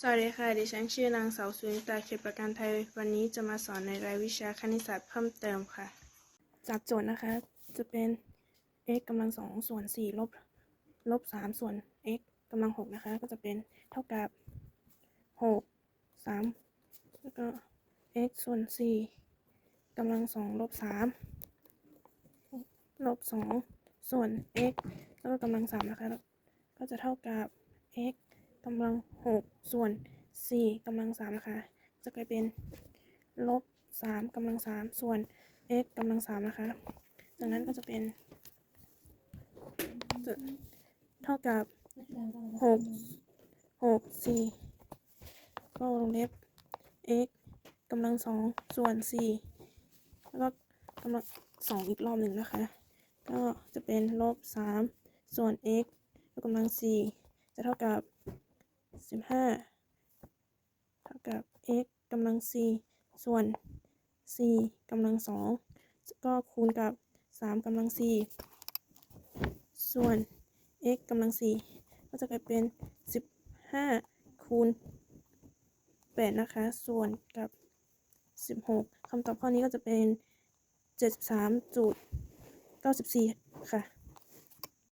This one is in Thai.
สวัสดีค่ะ ดิฉันชื่อนางสาวสุนิตาเขตประกันไทย วันนี้จะมาสอนในรายวิชาคณิตศาสตร์เพิ่มเติมค่ะ จากโจทย์นะคะ จะเป็น x กำลังสองส่วนสี่ลบลบสามส่วน x กำลังหกนะคะ ก็จะเป็นเท่ากับหกสามแล้วก็ x ส่วนสี่กำลังสองลบสามลบสองส่วน x แล้วก็กำลังสามนะคะ ก็จะเท่ากับ x กำลังหกส่วนสี่กำลังสามนะคะ จะกลายเป็นลบสามกำลังสามส่วน x กำลังสามนะคะจากนั้นก็จะเป็นเท่ากับหกหกสี่ก็วงเล็บ x กำลังสองส่วนสี่แล้วก็กำลังสองอีกรอบหนึ่งนะคะ ก็จะเป็นลบสามส่วน x ยกกำลังสี่จะเท่ากับ สิบห้าเท่ากับ x กำลังสี่ส่วนสี่กำลังสองก็คูณกับสามกำลังสี่ส่วน x กำลังสี่ก็จะกลายเป็นสิบห้าคูณแปดนะคะ ส่วนกับสิบหกคำตอบข้อนี้ก็จะเป็นเจ็ดสามจุดเก้าสิบสี่ค่ะ